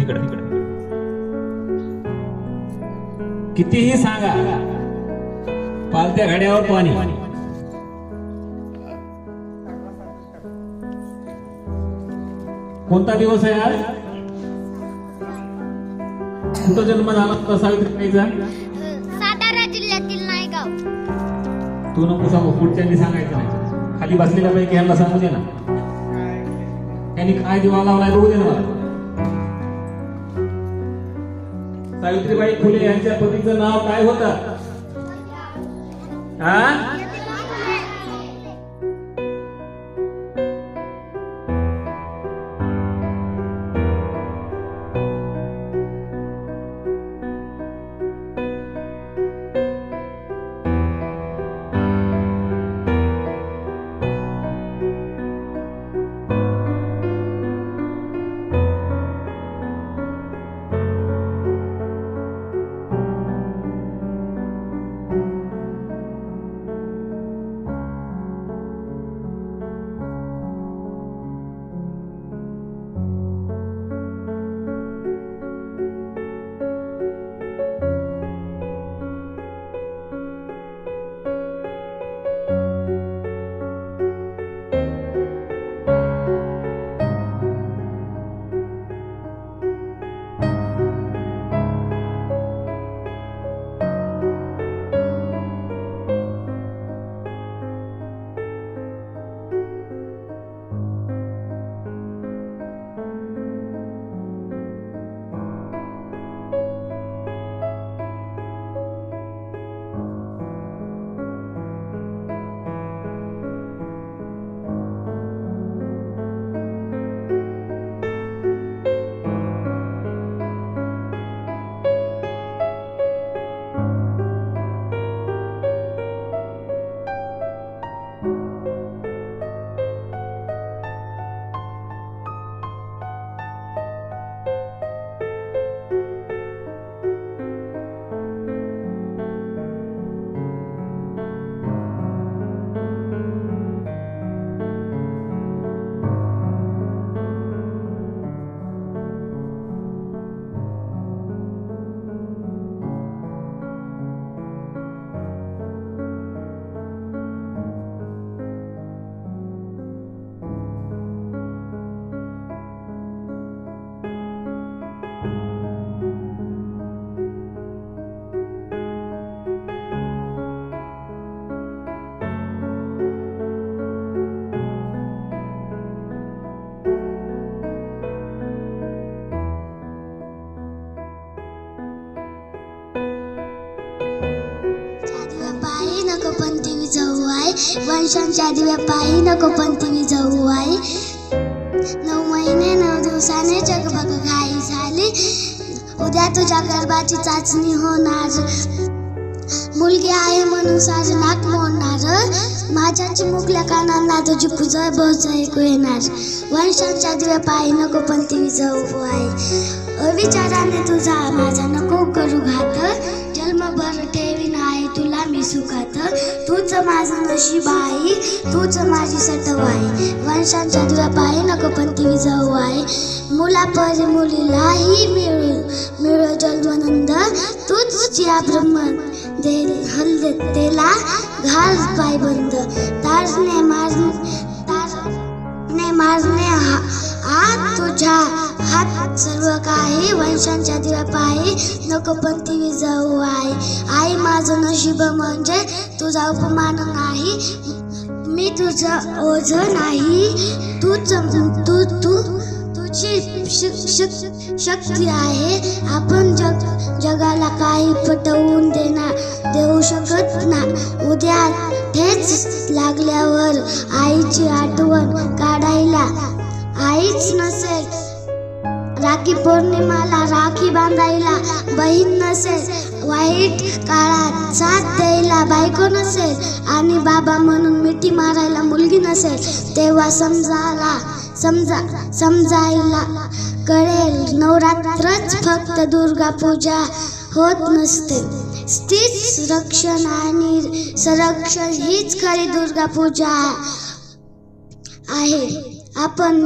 तिकडे तिकडे. कितीही सांगा पालत्या घड्यावर पाणी. कोणता दिवस आहे आज? कुठं जन्म झाला होता सावित्रीबाईचा? सातारा जिल्ह्यातील नायगाव. तू नको सांगू पुढच्यांनी सांगायचं नाही. खाली बसलेल्या पैकी यांना सांगू दे ना. त्यांनी काय दिवा लावलाय बघू दे ना मला. सावित्रीबाई फुले यांच्या पतीचं नाव काय होतं? हा? नको पण ती जाऊ आहे वंशांच्या दिव्या पायी नको पण ती जाऊ आहे नऊ महिने नऊ दिवसाने जगबग घाई झाली. उद्या तुझ्या गर्भाची चाचणी होणार. मुलगी आहे म्हणून साज नाक मोडणार. माझ्या चिमुकल्या कानांना तुझी पुजळ बोज ऐकू येणार. वंशांच्या दिव्या पायी नको पण ती जाऊ आहे अविचाराने तुझा माझा नको करू घात. जन्मभर सुखात. तूच माझं नशीब आहे तूच माझी सटव आहे. वंशांच्या तुला पाहि नको पण ती जाऊ आहे. मुला पर मुलीलाही मिळू मिळो जन्मानंद तूच या ब्रह्म दे हल तेला घाल पाय बंद तारने मारने तारने मारने हा सर्व काही वंशांच्या दिव्या पायी नको पण ती जाऊ आहे आई माझं नशीब म्हणजे तुझा उपमान नाही. मी तुझं ओझ नाही. तू तू तू तुझी शक्ती आहे. आपण जग जगाला काही पटवून देणार देऊ शकत ना. उद्या ठेच लागल्यावर आईची आठवण काढायला आईच नसेल. राखी पौर्णिमाला राखी बांधायला बहीण नसेल वाईट काळात साथ द्यायला बायको नसेल आणि बाबा म्हणून मिठी मारायला मुलगी नसेल तेव्हा समजाला समजा समजायला कळेल. नवरात्रच फक्त दुर्गा पूजा होत नसते. स्थित रक्षण आणि संरक्षण हीच खरी दुर्गा पूजा आहे. आपण